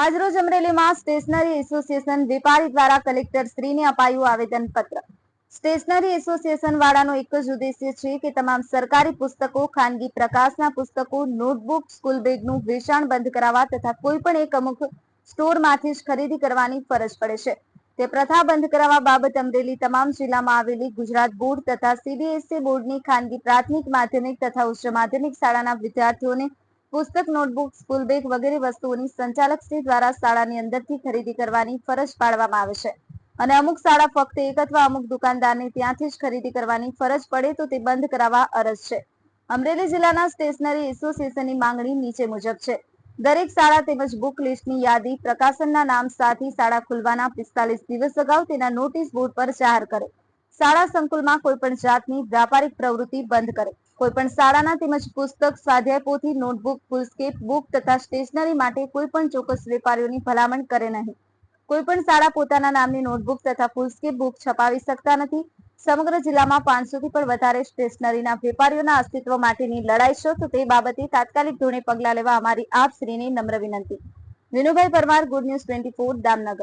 આજરોજ અમરેલીમાં stationary association વેપારી દ્વારા કલેક્ટર શ્રીને અપાયું આવેદનપત્ર. સ્ટેશનરી એસોસિએશન વાળાનો એક જ ઉદ્દેશ્ય છે કે તમામ સરકારી પુસ્તકો, ખાનગી પ્રકાશના પુસ્તકો, નોટબુક, સ્કૂલ બેગનું વેચાણ બંધ કરાવવા તથા કોઈ પણ એક અમુક સ્ટોરમાંથી જ ખરીદી કરવાની ફરજ પડે છે. તે પ્રથા બંધ કરાવવા બાબત અમરેલી તમામ જિલ્લામાં આવેલી ગુજરાત બોર્ડ તથા સીબીએસઈ બોર્ડની ખાનગી પ્રાથમિક માધ્યમિક તથા ઉચ્ચ માધ્યમિક શાળાના વિદ્યાર્થીઓને પુસ્તક, નોટબુક, સ્કૂલ બેગ વગેરે વસ્તુઓની સંચાલક શ્રી દ્વારા શાળાની અંદરથી ખરીદી કરવાની ફરજ પાડવામાં આવે અને અમુક શાળા ફક્ત એક અથવા અમુક દુકાનદારને ત્યાંથી જ ખરીદી કરવાની ફરજ પડે તો તે બંધ કરાવવા અરજ છે. અમરેલી જિલ્લાના સ્ટેશનરી એસોસિએશનની માંગણી નીચે મુજબ છે. દરેક શાળા તેમજ બુક લિસ્ટની યાદી પ્રકાશનના નામ સાથે શાળા ખુલવાના પિસ્તાલીસ દિવસ અગાઉ તેના નોટિસ બોર્ડ પર જાહેર કરે. શાળા સંકુલમાં કોઈ પણ જાતની વ્યાપારિક પ્રવૃત્તિ બંધ કરે. કોઈ પણ શાળાના તેમજ પુસ્તક સ્વાધ્યાય પોથી નોટબુક, ફૂલસ્કેપ, બુક તથા સ્ટેશનરી માટે કોઈ પણ ચોક્કસ વેપારીઓની ભલામણ કરે નહીં. કોઈ પણ શાળા પોતાના નામની નોટબુક તથા ફૂલસ્કેપ બુક છપાવી શકતા નથી. સમગ્ર જિલ્લામાં પાંચસોથી પણ વધારે સ્ટેશનરીના વેપારીઓના અસ્તિત્વ માટેની લડાઈ છો તો તે બાબતે તાત્કાલિક ધોરણે પગલાં લેવા અમારી આપ શ્રીની નમ્ર વિનંતી. Vinubhai Parmar, good news twenty four, Damnagar.